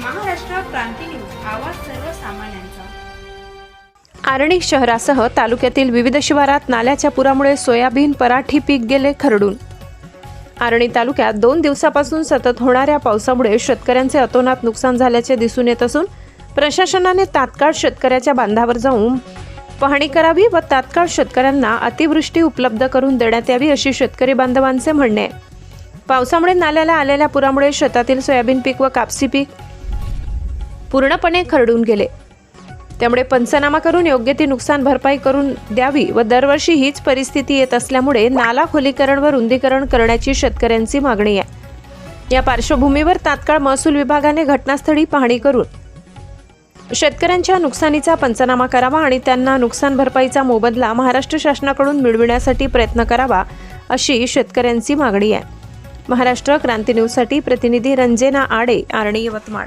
क्रांती news आवाज सर्वसामान्यांचा. आर्णी शहरासह तालुक्यातील विविध शिवारात नाल्याच्या पुरामुळे सोयाबीन पराठी पीक गेले खरडून. आर्णी तालुक्यात दोन दिवसापासून सतत होणाऱ्या पावसामुळे शेतकऱ्यांचे अतोनात नुकसान झाल्याचे दिसून येत असून प्रशासनाने तात्काळ शेतकऱ्याच्या बांधावर जाऊन पाहणी करावी व तात्काळ शेतकऱ्यांना अतिवृष्टी उपलब्ध करून देण्यात यावी अशी शेतकरी बांधवांचे म्हणणे. आहे पावसामुळे नाल्याला आलेल्या पुरामुळे शेतातील सोयाबीन पीक व कापसी पीक पूर्णपणे खरडून गेले. त्यामुळे पंचनामा करून योग्य ती नुकसान भरपाई करून द्यावी व दरवर्षी हीच परिस्थिती येत असल्यामुळे नाला खोलीकरण व रुंदीकरण करण्याची शेतकऱ्यांची मागणी आहे. या पार्श्वभूमीवर तात्काळ महसूल विभागाने घटनास्थळी पाहणी करून शेतकऱ्यांच्या नुकसानीचा पंचनामा करावा आणि त्यांना नुकसान भरपाईचा मोबदला महाराष्ट्र शासनाकडून मिळविण्यासाठी प्रयत्न करावा अशी शेतकऱ्यांची मागणी आहे. महाराष्ट्र क्रांती न्यूजसाठी प्रतिनिधी रंजना आडे आर्णी यवतमाळ.